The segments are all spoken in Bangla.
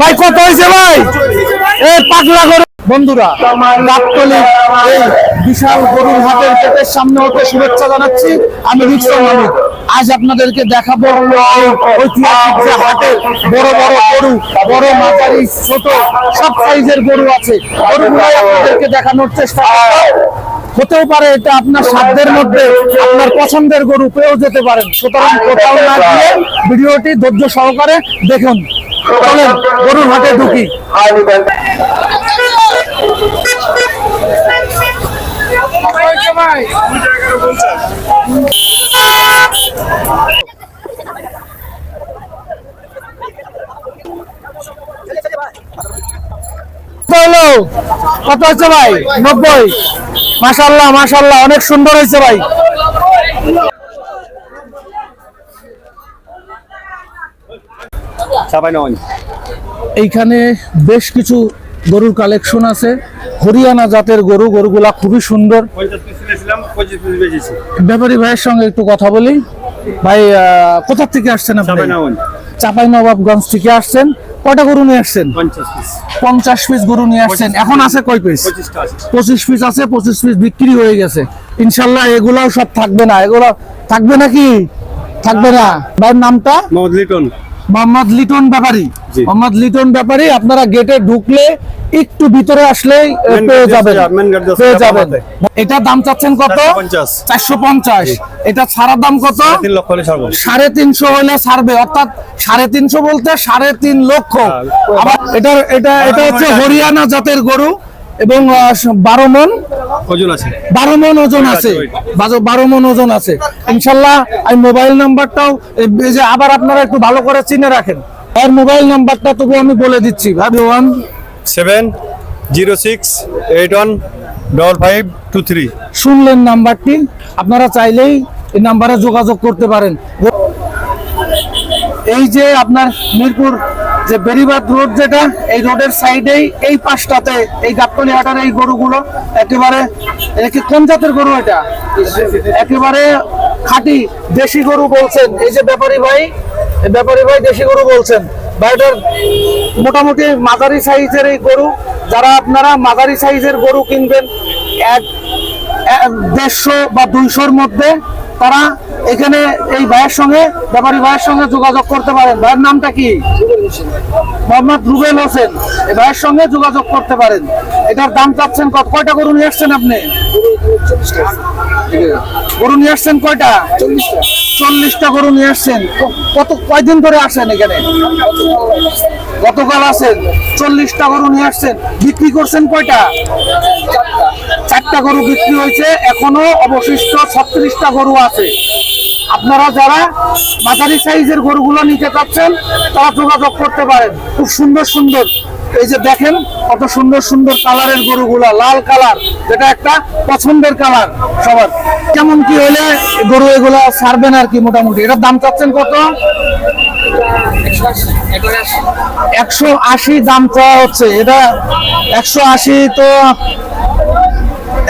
ভাই, কত হয়েছে ভাই? এই পাগলা গরু। বন্ধুরা এই বিশাল গরুর হাটের গেটের সামনে হতে শুভেচ্ছা জানাচ্ছি। আমি রিক্সা মালিক। আজ আপনাদেরকে দেখাবো ঐতিহাসিক যে বড় বড় গরু, বড় মাঝারি, ছোট, সব সাইজের গরু আছে। গরুগুলো আপনাদেরকে দেখানোর চেষ্টা হতেও পারে এটা আপনার সাধ্যের মধ্যে, আপনার পছন্দের গরু পেয়েও যেতে পারেন। সুতরাং কোথাও না গিয়ে ভিডিওটি ধৈর্য সহকারে দেখুন। চলেন গরুর হাটে ঢুকি। কত হচ্ছে ভাই? নব্বই। মাশাল্লাহ মাশাল্লাহ অনেক সুন্দর হয়েছে ভাই। এইখানে বেশ কিছু গরুর কালেকশন আছে। হরিয়ানা জাতের গরু গরুগুলা খুবই সুন্দর। ব্যাপারী ভাইয়ের সঙ্গে একটু কথা বলি। ভাই আহ, কোথা থেকে আসছেন আপনি? চাপাই নবাবগঞ্জ থেকে আসছেন। কয়টা গরু নিয়ে আসছেন? পঞ্চাশ পিস। গরু নিয়ে আসছেন। এখন আছে কয় পিস? পঁচিশ পিস আছে পঁচিশ পিস বিক্রি হয়ে গেছে। ইনশাল্লাহ এগুলাও সব থাকবে না। এগুলো থাকবে নাকি? থাকবে না। ভাইয়ের নামটা? লিটন। মোহাম্মদ লিটন ব্যাপারী। মোহাম্মদ লিটন ব্যাপারী আপনারা গেটে ঢুকলে একটু ভিতরে আসলেই পেয়ে যাবেন। পেয়ে যাবেন। এটা দাম চাচ্ছেন কত? চারশো পঞ্চাশ। এটা ছাড়া দাম কত? সাড়ে তিনশো হলে ছাড়বে অর্থাৎ সাড়ে তিনশো বলতে সাড়ে তিন লক্ষ। হ্যাঁ। আবার এটা এটা এটা হচ্ছে হরিয়ানা জাতের গরু এবং বারো মন। ওজন আছে? বারো মন ওজন আছে। বারো- মন ওজন আছে। ইনশাল্লাহ মোবাইল নাম্বারটাও এই এই যে আবার আপনারা একটু ভালো করে চিনে রাখেন। আর মোবাইল নাম্বারটা তবু আমি বলে দিচ্ছি। ভাবি one seven zero six eight one double five two three. শুনলেন নাম্বারটি? আপনারা চাইলেই এই নাম্বারে যোগাযোগ করতে পারেন। এই যে আপনার মিরপুর যে বেরিবাদ রোড যেটা, এই রোডের সাইডেই এই পাশটাতে এই গাবতলি হাটার এই গরুগুলো, একেবারে একে কোন জাতের গরু এটা? একেবারে খাঁটি দেশি গরু বলছেন। এই যে ব্যাপারী ভাই ব্যাপারী ভাই দেশি গরু বলছেন। ভাইটার মোটামুটি মাঝারি সাইজের এই গরু, যারা আপনারা মাঝারি সাইজের গরু কিনবেন এক দেড়শো বা দুইশোর মধ্যে তারা এখানে এই ভাইয়ের সঙ্গে, ব্যাপারী ভাইয়ের সঙ্গে যোগাযোগ করতে পারেন। ভাইয়ের নামটা কি? মোহাম্মদ রুবেল হোসেন। এই ভাইয়ের সঙ্গে যোগাযোগ করতে পারেন। এটার দাম চাচ্ছেন কত? কয়টা গরু নিয়ে আসছেন আপনি? গরু নিয়ে আসছেন কয়টা? চল্লিশটা গরু নিয়ে আসছেন। কত, কয়দিন ধরে আসেন এখানে? গতকাল আসেন। চল্লিশটা গরু নিয়ে আসছেন। বিক্রি করছেন কয়টা? চারটা গরু বিক্রি হয়েছে। এখনও অবশিষ্ট ছত্রিশটা গরু আছে। আপনারা যারা মাঝারি সাইজের গরুগুলো নিতে চাচ্ছেন, তারা যোগাযোগ করতে পারেন। খুব সুন্দর সুন্দর, এই যে দেখেন কত সুন্দর সুন্দর কালারের গরুগুলা, লাল কালার, যেটা একটা পছন্দের কালার সবার। কেমন কি হলে গরু এগুলা ছাড়বেন আর কি মোটামুটি? এটার দাম চাচ্ছেন কত? একশো আশি দাম চাওয়া হচ্ছে। এটা একশো আশি তো,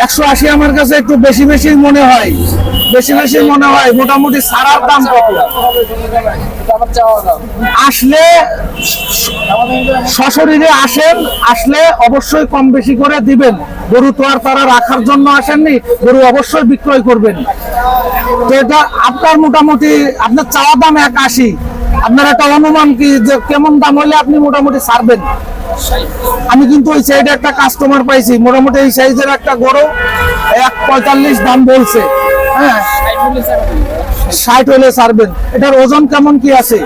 একশো আশি আমার কাছে একটু বেশি বেশি মনে হয়। বেশি বেশি মনে হয়, মোটামুটি সারার দাম কত? আসলে সশরীরে আসেন, আসলে অবশ্যই কম বেশি করে দিবেন। গরু তো আর তারা রাখার জন্য আসেননি, গরু অবশ্যই বিক্রয় করবেন। তো এটা আপনার মোটামুটি, আপনার চাওয়া দাম এক আশি। আপনার একটা অনুমান কি যে কেমন দাম হলে আপনি মোটামুটি ছাড়বেন? আমি কিন্তু ওই সাইডে একটা কাস্টমার পাইছি, মোটামুটি এই সাইজের একটা গরু, এক পঁয়তাল্লিশ দাম বলছে। হ্যাঁ ষাট হলে ছাড়বেন। এটার ওজন কেমন কি আছে?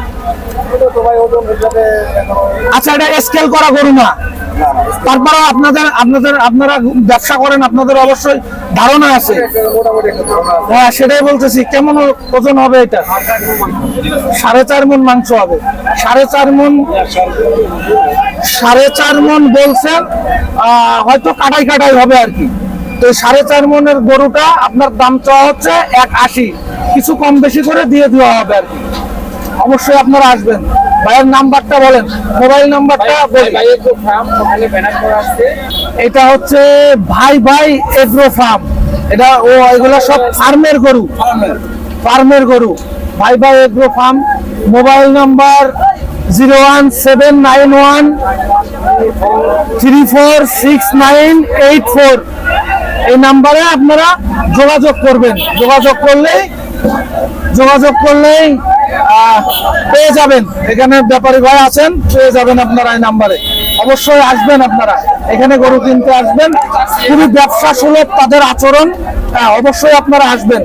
আচ্ছা এটা স্কেল করা গরু না। তারপরে আপনাদের আপনাদের, আপনারা ব্যবসা করেন, আপনাদের অবশ্যই ধারণা আছে। হ্যাঁ সেটাই বলতেছি, কেমন ওজন হবে এটা? সাড়ে চার মন মাংস হবে। সাড়ে চার মন, সাড়ে চার মন বলছেন হয়তো কাটাই কাটাই হবে আর কি। তো সাড়ে চার মনের গরুটা আপনার দাম চাওয়া হচ্ছে এক আশি। কিছু কম বেশি করে দিয়ে দেওয়া হবে আর কি। অবশ্যই আপনারা আসবেন। ভাইয়ের নাম্বারটা বলেন। মোবাইল নাম্বারটা এটা হচ্ছে ভাই ভাই এগ্রো ফার্ম এটা ও এগুলো সব ফার্মের গরু। ফার্মের গরু। ভাই ভাই agro farm mobile number zero one seven nine one three four six nine eight four. এই নাম্বারে আপনারা যোগাযোগ করবেন। যোগাযোগ করলেই যোগাযোগ করলেই পেয়ে যাবেন। এখানে ব্যাপারী ভাই আছেন, পেয়ে যাবেন আপনারা এই নাম্বারে। অবশ্যই আসবেন আপনারা। এখানে গরু কিনতে আসবেন। খুবই ব্যবসা সুলভ তাদের আচরণ। হ্যাঁ অবশ্যই আপনারা আসবেন।